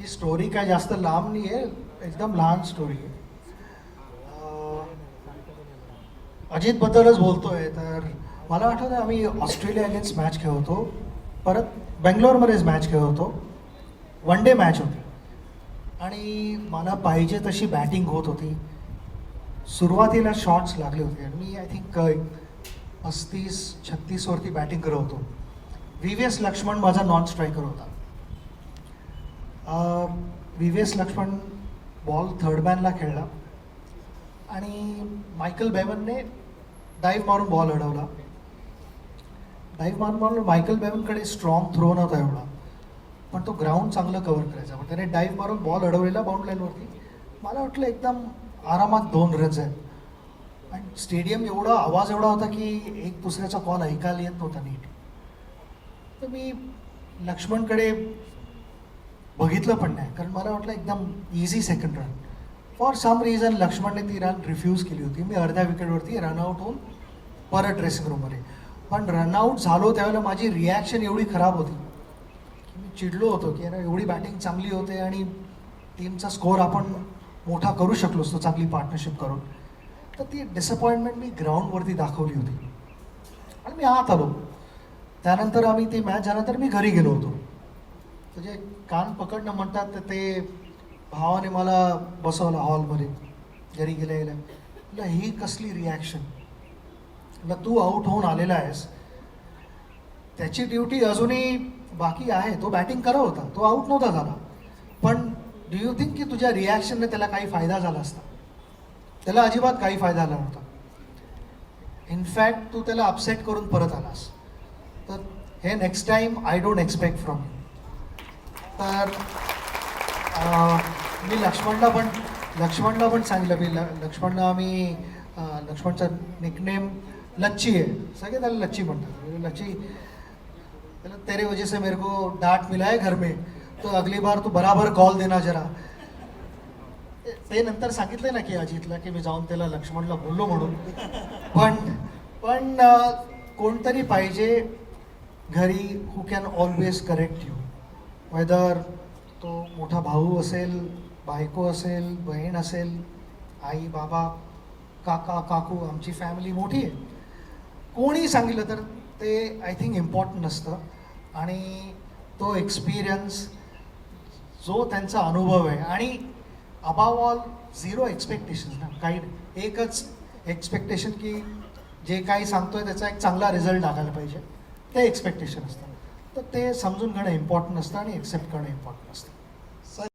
ही story काय जास्त लांब नाही आहे एकदम लहान स्टोरी आहे अं, अजितबद्दलच बोलतोय तर मला आठवतं आम्ही ऑस्ट्रेलिया अगेन्स्ट मॅच खेळतो परत बेंगलोरमध्येच मॅच खेळतो वन डे मॅच होती. आणि मला पाहिजे तशी बॅटिंग होत होती. सुरुवातीला शॉट्स लागले होते. आणि मी आय थिंक पस्तीस छत्तीसवरती बॅटिंग करत होतो. व्ही व्ही एस लक्ष्मण माझा नॉन स्ट्रायकर होता. V V S Laxman ball third मॅनला खेळला. आणि मायकल बेवनने डाईव्ह मारून बॉल अडवला. डाईव्ह मारून मारून मायकल बेवनकडे स्ट्रॉंग थ्रो नव्हता एवढा. पण तो ग्राउंड चांगलं कव्हर करायचा. पण त्याने डाईव्ह मारून बॉल अडवलेला बाउंड लाईनवरती मला वाटलं एकदम आरामात दोन रन्स आहेत. आणि स्टेडियम एवढा आवाज एवढा होता की एक दुसऱ्याचा कॉल ऐकायला येत नव्हता नीट. तर मी लक्ष्मणकडे बघितलं पण नाही. कारण मला वाटलं एकदम easy second run for some reason लक्ष्मणने ती रन रिफ्यूज केली होती. मी अर्ध्या विकेटवरती रनआउट होऊन परत ड्रेसिंग रूममध्ये पण रनआउट झालो त्यावेळेला माझी रिॲक्शन एवढी खराब होती. की मी चिडलो होतो की अरे एवढी बॅटिंग चांगली होते आणि टीमचा स्कोअर आपण मोठा करू शकलो असतो चांगली पार्टनरशिप करून. तर ती डिसअपॉइंटमेंट मी ग्राउंडवरती दाखवली होती. आणि मी आत आलो. त्यानंतर आम्ही ती मॅच झाल्यानंतर मी घरी गेलो होतो. म्हणजे कान पकडणं म्हणतात तर ते भावाने मला बसवलं हॉलमध्ये घरी गेल्या गेल्या. म्हटलं ही कसली रिॲक्शन ना तू आऊट होऊन आलेला आहेस. त्याची ड्युटी अजूनही बाकी आहे. तो बॅटिंग करत होता. तो आऊट नव्हता झाला. पण डू यू थिंक की तुझ्या रिॲक्शनने त्याला काही फायदा झाला असता? त्याला अजिबात काही फायदा झाला नव्हता. इनफॅक्ट तू त्याला अपसेट करून परत आलास. तर हे next time I don't expect from you तर मी लक्ष्मणला पण लक्ष्मणला पण सांगितलं. मी ल लक्ष्मणला आम्ही लक्ष्मणचा निकनेम लच्ची आहे. सगळे त्याला लच्ची म्हणतात. म्हणजे लच्ची त्याला तेरे वजह से मेरे को डाट मिला है घर में. तो अगली बार तू बराबर कॉल देना जरा. ते- नंतर सांगितलं ना की अजितला की मी जाऊन त्याला लक्ष्मणला बोललो म्हणून. पण पण कोणतरी पाहिजे घरी who can always correct you whether तो मोठा भाऊ असेल बायको असेल बहीण असेल आई बाबा काका काकू आमची फॅमिली मोठी आहे. कोणी सांगितलं तर ते आय थिंक इम्पॉर्टंट असतं आणि तो एक्सपिरियन्स जो त्यांचा अनुभव आहे. आणि अबाव ऑल झिरो एक्सपेक्टेशन ना. काही एकच एक्सपेक्टेशन की जे काही सांगतोय त्याचा एक चांगला रिझल्ट लागायला पाहिजे. ते एक्सपेक्टेशन असतं. तर ते समजून घेणं इम्पॉर्टंट असतं आणि एक्सेप्ट करणं इम्पॉर्टंट असतं